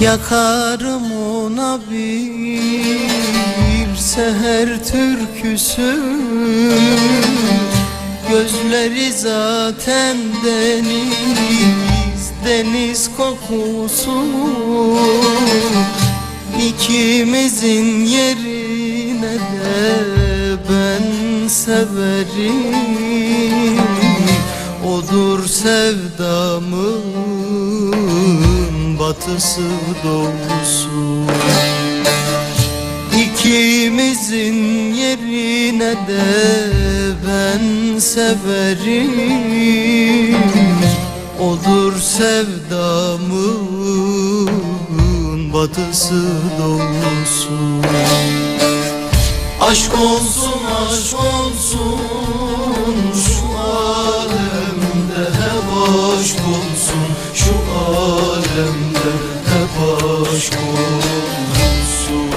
Yakarım ona bir seher türküsü. Gözleri zaten deniz, deniz kokusu. İkimizin yerine de ben severim. Odur sevdamın batısı doğusu. İkimizin yerine de ben severim. Odur sevdamın batısı doğusu. Aşk olsun aşk olsun aşk olsun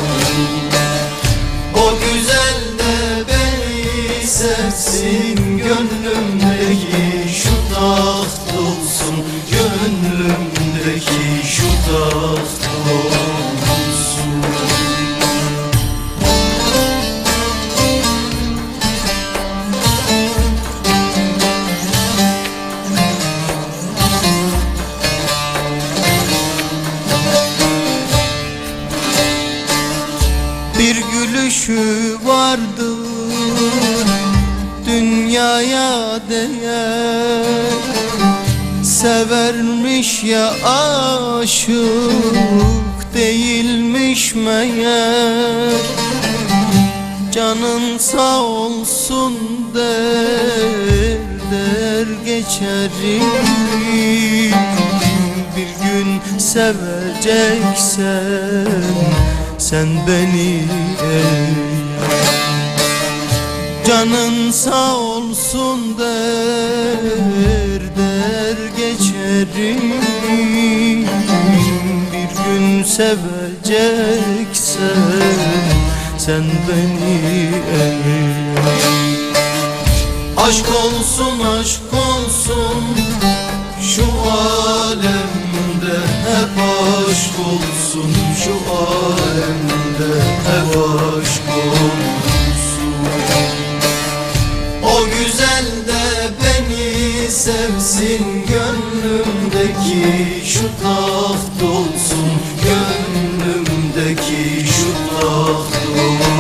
O güzel de beni sevsin Gönlümdeki şu taht olsun Gönlümdeki şu taht olsun gülüşü vardı. Dünyaya değer. Severmiş ya aşık değilmiş meğer. Canın sağ olsun der der geçerim. Bir gün seveceksen sen beni ey Canın sağ olsun der der geçerim. Bir gün seveceksen sen beni ey Aşk olsun aşk olsun şu alemde hep aşk olsun Şu alemde sevsin Gönlümdeki şu taht olsun. Gönlümdeki şu taht olsun